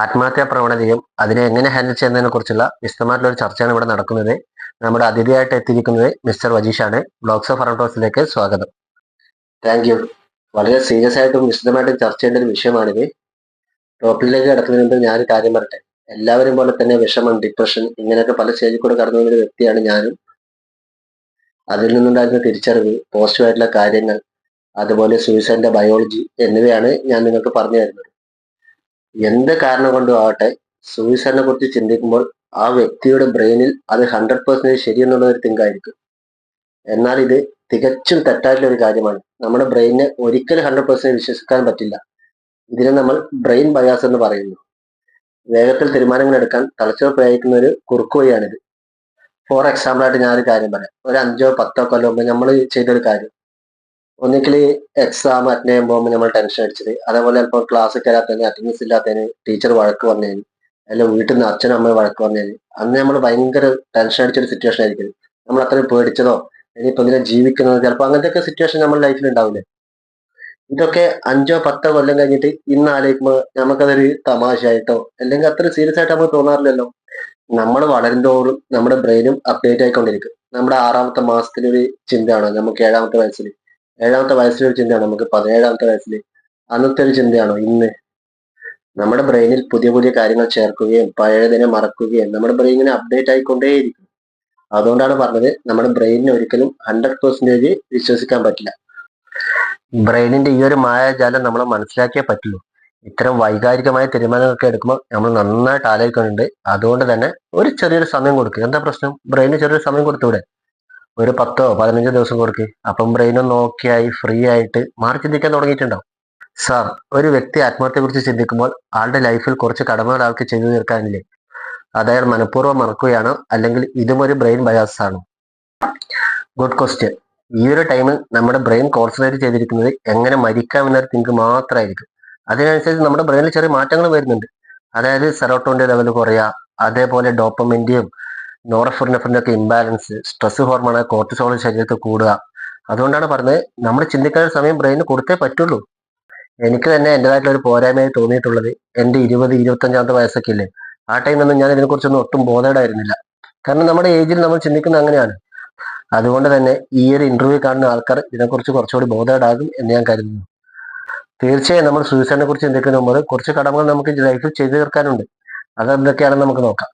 ആത്മഹത്യാ പ്രവണതയും അതിനെ എങ്ങനെ ഹാൻഡിൽ ചെയ്യുന്നതിനെ കുറിച്ചുള്ള വിശദമായിട്ടുള്ള ഒരു ചർച്ചയാണ് ഇവിടെ നടക്കുന്നത്. നമ്മുടെ അതിഥിയായിട്ട് എത്തിയിരിക്കുന്നത് മിസ്റ്റർ വജീഷാണ്. ബ്ലോക്സ് ഓഫ് ഫറോട്ടോസിലേക്ക് സ്വാഗതം. താങ്ക് യു വളരെ സീരിയസ് ആയിട്ടും വിശദമായിട്ടും ചർച്ച ചെയ്യേണ്ട ഒരു വിഷയമാണിത്. ടോപ്പിലേക്ക് കിടക്കുന്നതിന് മുമ്പ് ഞാനൊരു കാര്യം പറയട്ടെ. എല്ലാവരും പോലെ തന്നെ വിഷമം ഡിപ്രഷൻ ഇങ്ങനെയൊക്കെ പല സ്റ്റേജിൽ കൂടെ കടന്നു വരുന്ന വ്യക്തിയാണ് ഞാനും. അതിൽ നിന്നുണ്ടായിരുന്ന തിരിച്ചറിവ് പോസിറ്റീവ് ആയിട്ടുള്ള കാര്യങ്ങൾ അതുപോലെ സൂയിസൈഡിന്റെ ബയോളജി എന്നിവയാണ് ഞാൻ നിങ്ങൾക്ക് പറഞ്ഞു തരുന്നത്. എന്ത് കാരണം കൊണ്ടും ആവട്ടെ സൂയിസൈഡിനെ കുറിച്ച് ചിന്തിക്കുമ്പോൾ ആ വ്യക്തിയുടെ ബ്രെയിനിൽ അത് ഹൺഡ്രഡ് പെർസെന്റേജ് ശരിയെന്നുള്ള ഒരു തിങ്കായിരിക്കും എന്നാൽ ഇത് തികച്ചും തെറ്റായിട്ടുള്ള ഒരു കാര്യമാണ്. നമ്മുടെ ബ്രെയിനെ ഒരിക്കലും ഹൺഡ്രഡ് പെർസെന്റ് വിശ്വസിക്കാൻ പറ്റില്ല. ഇതിനെ നമ്മൾ ബ്രെയിൻ ബയാസ് എന്ന് പറയുന്നു. വേഗത്തിൽ തീരുമാനങ്ങൾ എടുക്കാൻ തലച്ചോർ പ്രയോഗിക്കുന്ന ഒരു കുറുക്കു വഴിയാണിത്. ഫോർ എക്സാമ്പിൾ ആയിട്ട് ഞാനൊരു കാര്യം പറയാം. ഒരു അഞ്ചോ പത്തോ കൊല്ലം മുമ്പ് നമ്മൾ ചെയ്തൊരു കാര്യം. ഒന്നിക്കൽ എക്സാം അറ്റൻഡ് ചെയ്യാൻ പോകുമ്പോൾ നമ്മൾ ടെൻഷൻ അടിച്ചത് അതേപോലെ ചിലപ്പോൾ ക്ലാസ് കയറാത്തതിന് അറ്റൻഡൻസ് ഇല്ലാത്തതിന് ടീച്ചർ വഴക്ക് പറഞ്ഞതിന് അല്ലെങ്കിൽ വീട്ടിൽ നിന്ന് അച്ഛനും അമ്മയും വഴക്ക് പറഞ്ഞതിന് അന്ന് നമ്മൾ ഭയങ്കര ടെൻഷൻ അടിച്ചൊരു സിറ്റുവേഷൻ ആയിരിക്കും. നമ്മൾ അത്രയും പേടിച്ചതോ ഇനിയിപ്പോ ഇങ്ങനെ ജീവിക്കുന്നത്? ചിലപ്പോൾ അങ്ങനത്തെ സിറ്റുവേഷൻ നമ്മുടെ ലൈഫിൽ ഉണ്ടാവില്ലേ? ഇതൊക്കെ അഞ്ചോ പത്തോ കൊല്ലം കഴിഞ്ഞിട്ട് ഇന്ന് ആലോചിക്കുമ്പോൾ നമുക്കതൊരു തമാശയായിട്ടോ അല്ലെങ്കിൽ അത്ര സീരിയസ് ആയിട്ട് നമുക്ക് തോന്നാറില്ലല്ലോ. നമ്മൾ വളരുന്തോറും നമ്മുടെ ബ്രെയിനും അപ്ഡേറ്റ് ആയിക്കൊണ്ടിരിക്കും. നമ്മുടെ ആറാമത്തെ മാസത്തിലൊരു ചിന്തയാണ്? നമുക്ക് ഏഴാമത്തെ വയസ്സിൽ ഏഴാമത്തെ വയസ്സിലൊരു ചിന്തയാണോ. നമുക്ക് പതിനേഴാമത്തെ വയസ്സിൽ അന്നത്തെ ഒരു ചിന്തയാണോ? ഇന്ന്. നമ്മുടെ ബ്രെയിനിൽ പുതിയ പുതിയ കാര്യങ്ങൾ ചേർക്കുകയും പഴയതിനെ മറക്കുകയും നമ്മുടെ ബ്രെയിനിനെ അപ്ഡേറ്റ് ആയിക്കൊണ്ടേയിരിക്കും അതുകൊണ്ടാണ് പറഞ്ഞത് നമ്മുടെ ബ്രെയിനിനെ ഒരിക്കലും ഹൺഡ്രഡ് പെർസെന്റേജ് വിശ്വസിക്കാൻ പറ്റില്ല. ബ്രെയിനിന്റെ ഈ ഒരു മായാജാലം നമ്മൾ മനസ്സിലാക്കിയേ പറ്റുള്ളൂ. ഇത്തരം വൈകാരികമായ തീരുമാനങ്ങളൊക്കെ എടുക്കുമ്പോൾ നമ്മൾ നന്നായിട്ട് ആലോചിക്കുന്നുണ്ട്. അതുകൊണ്ട് തന്നെ ഒരു ചെറിയൊരു സമയം കൊടുക്കുക. എന്താ പ്രശ്നം? ബ്രെയിനിന് ചെറിയൊരു സമയം കൊടുത്തൂടെ? ഒരു പത്തോ പതിനഞ്ചോ ദിവസം കൊടുക്ക്. അപ്പം ബ്രെയിനും നോക്കിയായി ഫ്രീ ആയിട്ട് മാർക്ക് ചിന്തിക്കാൻ തുടങ്ങിയിട്ടുണ്ടാവും സാർ ഒരു വ്യക്തി ആത്മഹത്യയെക്കുറിച്ച് ചിന്തിക്കുമ്പോൾ ആളുടെ ലൈഫിൽ കുറച്ച് കടമകൾ ആൾക്ക് ചെയ്തു തീർക്കാനില്ലേ? അതായത് മനഃപൂർവം മറക്കുകയാണ്? അല്ലെങ്കിൽ ഇതും ഒരു ബ്രെയിൻ ബയാസ് ആണ്? ഗുഡ് ക്വസ്റ്റ്യൻ ഈ ഒരു ടൈമിൽ നമ്മുടെ ബ്രെയിൻ കോൺസെൻട്രേറ്റ് ചെയ്തിരിക്കുന്നത് എങ്ങനെ മരിക്കാം എന്നൊരു തിങ്ക് മാത്രമായിരിക്കും. അതിനനുസരിച്ച് നമ്മുടെ ബ്രെയിനിൽ ചെറിയ മാറ്റങ്ങൾ വരുന്നുണ്ട്. അതായത് സെറോട്ടോണിന്റെ ലെവൽ കുറയുക അതേപോലെ ഡോപ്പമിന്റെയും നോറഫുറിനഫറിന്റെ ഒക്കെ ഇംബാലൻസ് സ്ട്രെസ് ഹോർമോൺ കോർട്ടിസോൾ ശരീരത്തിൽ കൂടുക. അതുകൊണ്ടാണ് പറഞ്ഞത് നമ്മൾ ചിന്തിക്കാൻ സമയം ബ്രെയിന് കൊടുത്തേ പറ്റുള്ളൂ. എനിക്ക് തന്നെ എന്റെതായിട്ടുള്ള ഒരു പോരായ്മയായി തോന്നിയിട്ടുള്ളത് എന്റെ ഇരുപത് ഇരുപത്തഞ്ചാമത്തെ വയസ്സൊക്കെ ഇല്ലേ ആ ടൈമിലൊന്നും ഞാൻ ഇതിനെക്കുറിച്ചൊന്നും ഒട്ടും ബോധേഡായിരുന്നില്ല കാരണം നമ്മുടെ ഏജിൽ നമ്മൾ ചിന്തിക്കുന്നത് അങ്ങനെയാണ്. അതുകൊണ്ട് തന്നെ ഈ ഒരു ഇന്റർവ്യൂ കാണുന്ന ആൾക്കാർ ഇതിനെക്കുറിച്ച് കുറച്ചുകൂടി ബോധേഡാകും എന്ന് ഞാൻ കരുതുന്നു. തീർച്ചയായും നമ്മൾ സൂയിസൈഡിനെ കുറിച്ച് ചിന്തിക്കുന്ന മുമ്പ് കുറച്ച് കടമകൾ നമുക്ക് ലൈഫിൽ ചെയ്തു തീർക്കാനുണ്ട്. അതെന്തൊക്കെയാണെന്ന് നമുക്ക് നോക്കാം.